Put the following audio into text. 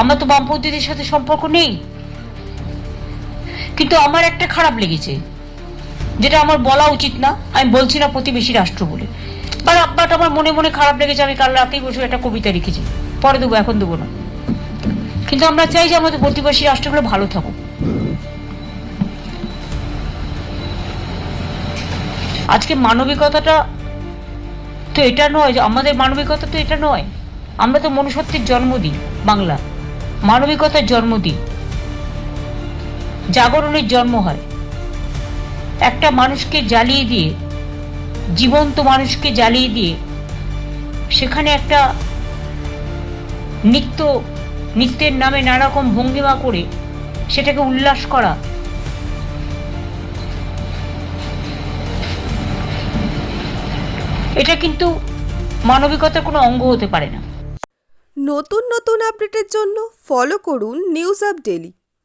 আমার তো বামপন্থীদের সাথে সম্পর্ক নেই। কিন্তু আমার একটা খারাপ লেগেছে, যেটা আমার বলা উচিত না। আমি বলছি না প্রতিবেশী রাষ্ট্র বলে। বাট আমার মনে মনে খারাপ লেগেছে, আমি কাল রাতেই বসে একটা কবিতা লিখেছি। পরে দেবো, এখন দেবো না। কিন্তু আমরা চাই যে আমাদের প্রতিবেশী রাষ্ট্রগুলো ভালো থাকুক। আজকে মানবিকতাটা তো এটা নয় যে আমাদের মানবিকতা তো এটা নয়। আমরা তো মনুষ্যত্বের জন্ম দিই বাংলা। মানবিকতার জন্ম দিই জাগরণের জন্ম হয়। একটা মানুষকে জ্বালিয়ে দিয়ে, জীবন্ত মানুষকে জ্বালিয়ে দিয়ে, সেখানে একটা নিত্য, নিত্যের নামে নানারকম ভঙ্গিমা করে সেটাকে উল্লাস করা। এটা কিন্তু মানবিকতার কোনো অঙ্গ হতে পারে না। নতুন নতুন আপডেটের জন্য ফলো করুন নিউজ আপ ডেলি